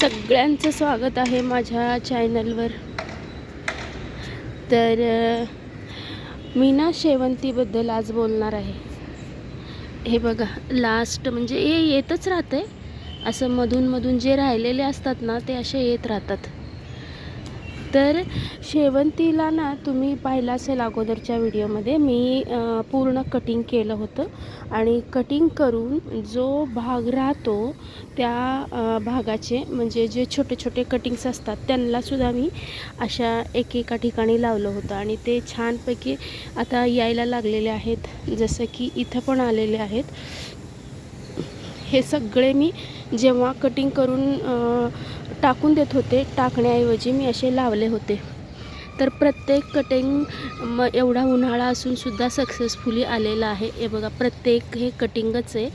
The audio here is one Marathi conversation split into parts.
सगळ्यांचं स्वागत आहे माझ्या चॅनलवर. तर मी ना शेवंतीबद्दल आज बोलणार आहे. हे बघा लास्ट म्हणजे हे येतच राहते असं मधून मधून जे राहिलेले असतात ना ते असे येत राहतात. तर शेवंतीला ना तुम्ही पाहिलं असेल अगोदरच्या व्हिडिओमध्ये मी पूर्ण कटिंग केलं होतं. आणि कटिंग करून जो भाग राहतो त्या भागाचे म्हणजे जे छोटे छोटे कटिंग्स असतात त्यांनासुद्धा मी अशा एकेका ठिकाणी लावलं होतं. आणि ते छानपैकी आता यायला लागलेले आहेत जसं की इथं पण आलेले आहेत. हे सगळे मी जेव्हा कटिंग करून टाकून देत होते. टाकण्याऐवजी मी असे लावले होते. तर प्रत्येक कटिंग म एवढा उन्हाळा असूनसुद्धा सक्सेसफुली आलेला आहे. हे बघा प्रत्येक हे कटिंगच आहे.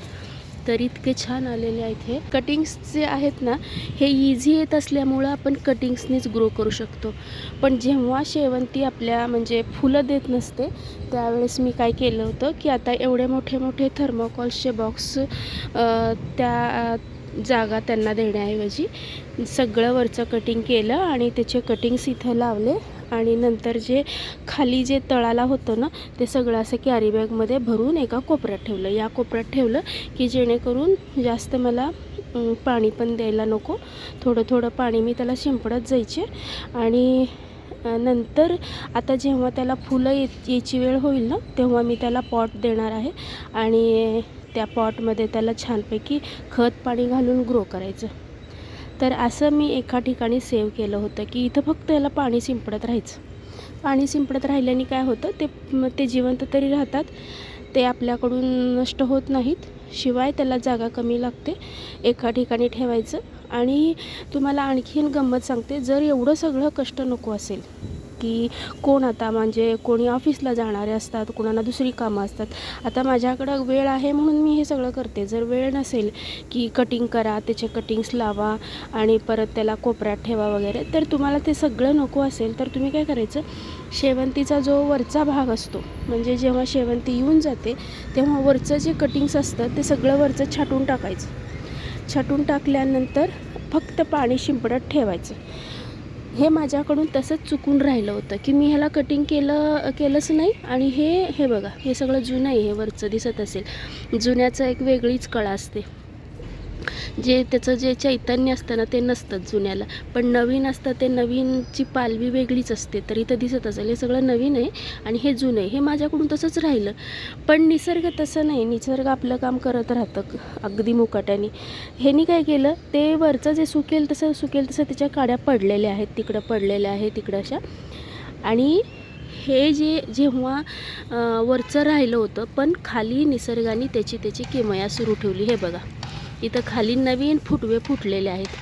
तर इतके छान आलेले आहेत हे. कटिंग्स जे आहेत ना हे इझी येत असल्यामुळं आपण कटिंग्सनीच ग्रो करू शकतो. पण जेव्हा शेवंती आपल्या म्हणजे फुलं देत नसते त्यावेळेस मी काय केलं होतं की आता एवढे मोठे मोठे थर्मोकॉल्सचे बॉक्स त्या जागा त्यांना देण्याऐवजी सगळं वरचं कटिंग केलं आणि त्याचे कटिंग्स इथं लावले. आणि नंतर जे खाली जे तळाला होतं ना ते सगळं असं कॅरी बॅगमध्ये भरून एका कोपऱ्यात ठेवलं. या कोपऱ्यात ठेवलं की जेणेकरून जास्त मला पाणी पण द्यायला नको. थोडं थोडं पाणी मी त्याला शिंपडत जायचे. आणि नंतर आता जेव्हा त्याला फुलं ये यायची वेळ होईल ना तेव्हा मी त्याला पॉट देणार आहे. आणि त्या पॉटमध्ये त्याला छानपैकी खत पाणी घालून ग्रो करायचं. तर असं मी एका ठिकाणी सेव्ह केलं होतं की इथं फक्त याला पाणी शिंपडत राहायचं. पाणी शिंपडत राहिल्याने काय होतं ते ते जिवंत तरी राहतात ते आपल्याकडून नष्ट होत नाहीत. शिवाय त्याला जागा कमी लागते एका ठिकाणी ठेवायचं. आणि तुम्हाला आणखीन गंमत सांगते जर एवढं सगळं कष्ट नको असेल की कोण आता म्हणजे कोणी ऑफिसला जाणारे असतात कोणाला दुसरी कामं असतात. आता माझ्याकडं वेळ आहे म्हणून मी हे सगळं करते. जर वेळ नसेल की कटिंग करा त्याचे कटिंग्स लावा आणि परत त्याला कोपऱ्यात ठेवा वगैरे तर तुम्हाला ते सगळं नको असेल तर तुम्ही काय करायचं? शेवंतीचा जो वरचा भाग असतो म्हणजे जेव्हा शेवंती येऊन जाते तेव्हा वरचं जे कटिंग्स असतं ते सगळं वरचं छाटून टाकायचं. छाटून टाकल्यानंतर फक्त पाणी शिंपडत ठेवायचं. हे माझ्याकडून तसंच चुकून राहिलं होतं की मी ह्याला कटिंग केलं केलंच नाही. आणि हे हे बघा हे सगळं जुनं आहे हे वरचं दिसत असेल. जुन्याचं एक वेगळीच कळा असते. जे त्याचं जे चैतन्य असतं ना ते नसतं जुन्याला. पण नवीन असतं ते नवीनची पालवी वेगळीच असते. तर इथं दिसत असेल हे सगळं नवीन आहे आणि हे जुनं आहे. हे माझ्याकडून तसंच राहिलं. पण निसर्ग तसं नाही. निसर्ग आपलं काम करत राहतं अगदी मुकाट्याने. ह्यानी काय केलं ते वरचं जे सुकेल तसं सुकेल तसं त्याच्या काड्या पडलेल्या आहेत. तिकडं पडलेल्या आहेत तिकडं अशा. आणि हे जे जेव्हा वरचं राहिलं होतं पण खाली निसर्गाने त्याची त्याची किमया सुरू ठेवली. हे बघा. इथं खाली नवीन फुटवे फुटलेले आहेत.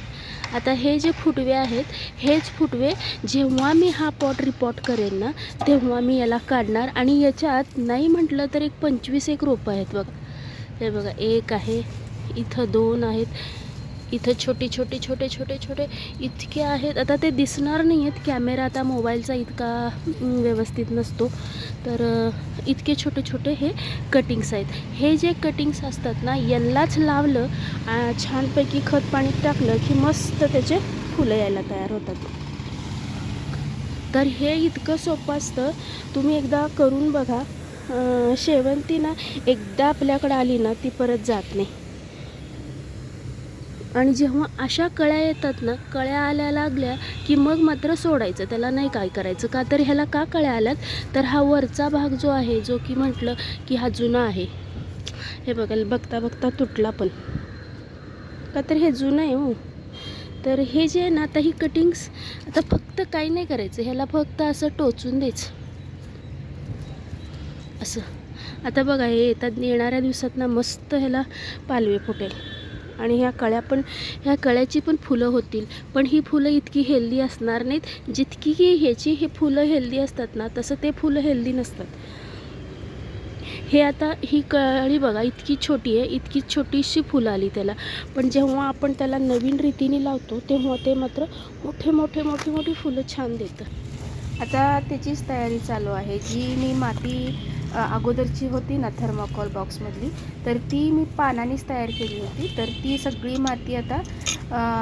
आता हे जे फुटवे आहेत हेच फुटवे जेव्हा मी हा पॉट रिपॉट करेन ना तेव्हा मी याला काढणार आणि याच्यात नाही म्हटलं तर एक पंचवीस एक रोपं आहेत बघा. हे बघा एक आहे इथं दोन आहेत. इथं छोटे छोटे छोटे छोटे छोटे इतके आहेत. आता ते दिसणार नाही आहेत कॅमेरा आता मोबाईलचा इतका व्यवस्थित नसतो. तर इतके छोटे छोटे हे कटिंग्स आहेत. हे जे कटिंग्स असतात ना यांनाच लावलं छानपैकी खत पाणी टाकलं की मस्त त्याचे फुलं यायला तयार होतात. तर हे इतकं सोपं असतं. तुम्ही एकदा करून बघा. शेवंती ना एकदा आपल्याकडं आली ना ती परत जात नाही. आणि जेव्हा अशा कळ्या येतात ना कळ्या आल्या लागल्या की मग मात्र सोडायचं त्याला नाही काय करायचं. का तर ह्याला का कळ्या आल्यात? तर हा वरचा भाग जो आहे जो की म्हटलं की हा जुना आहे. हे बघायला बघता बघता तुटला पण. का तर हे जुनं आहे हो. तर हे जे आहे ना आता ही कटिंग्स आता फक्त काही नाही करायचं. ह्याला फक्त असं टोचून द्यायचं. असं. आता बघा हे येतात येणाऱ्या दिवसात ना मस्त ह्याला पालवे फुटेल. आणि ह्या कळ्या पण ह्या कळ्याची पण फुलं होतील. पण ही फुलं इतकी हेल्दी असणार नाहीत. जितकी की ह्याची हे फुलं हेल्दी असतात ना तसं ते फुलं हेल्दी नसतात. हे आता ही कळी बघा इतकी छोटी आहे इतकी छोटीशी फुलं आली त्याला. पण जेव्हा आपण त्याला नवीन रीतीने लावतो तेव्हा ते मात्र मोठे मोठे मोठी मोठी फुलं छान देतं. आता त्याचीच तयारी चालू आहे. जी मी माती अगोदरची होती ना थर्माकॉल बॉक्समधली तर ती मी पानानेच तयार केली होती. तर ती सगळी माती आता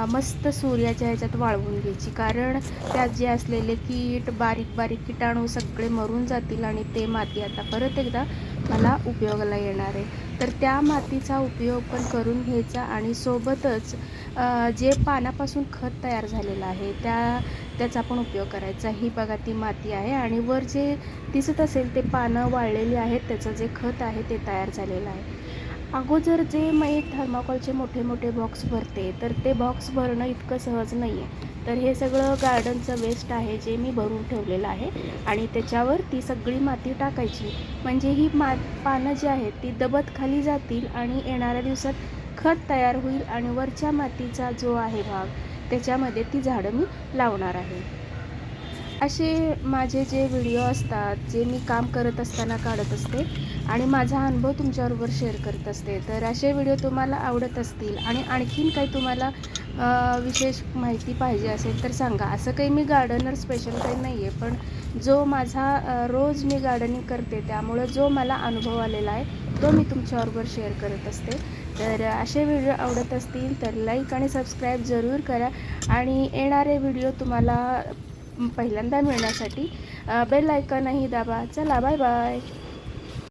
मस्त सूर्याच्या ह्याच्यात वाळवून घ्यायची. कारण त्यात जे असलेले कीट बारीक बारीक किटाणू सगळे मरून जातील आणि ते माती आता परत एकदा मला उपयोगाला येणार आहे. तर त्या मातीचा उपयोग पण करून घ्यायचा आणि सोबतच जे पानापासून खत तयार झालेलं आहे त्या त्याचा पण उपयोग करायचा. ही बघा ती माती आहे आणि वर जे दिसत असेल ते पानं वाळलेली आहेत त्याचं जे खत आहे ते तयार झालेलं आहे. अगोदर जे मी थर्माकोलचे मोठे मोठे बॉक्स भरते तर ते बॉक्स भरणं इतकं सहज नाही आहे तर हे सगळं गार्डनचं वेस्ट आहे जे मी भरून ठेवलेलं आहे आणि त्याच्यावर ती सगळी माती टाकायची. म्हणजे ही मा पानं जी आहेत ती दबत खाली जातील आणि येणाऱ्या दिवसात खत तयार होईल आणि वरच्या मातीचा जो आहे भाग त्याच्यामध्ये ती झाडं मी लावणार आहे. असे माझे जे व्हिडिओ असतात जे मी काम करत असताना काढत असते आणि माझा अनुभव तुमच्याबरोबर शेअर करत असते तर असे व्हिडिओ तुम्हाला आवडत असतील आणि आणखीन काही तुम्हाला विशेष माहिती पाहिजे असेल तर सांगा. असं काही मी गार्डनर स्पेशल काही नाही आहे पण जो माझा रोज मी गार्डनिंग करते त्यामुळं जो मला अनुभव आलेला आहे तो मी तुमच्याबरोबर शेअर करत असते. तर असे व्हिडिओ आवडत असतील तर लाईक आणि सबस्क्राईब जरूर करा आणि येणारे व्हिडिओ तुम्हाला पहिल्यांदा मिळण्यासाठी बेल आयकनही दाबा. चला बाय बाय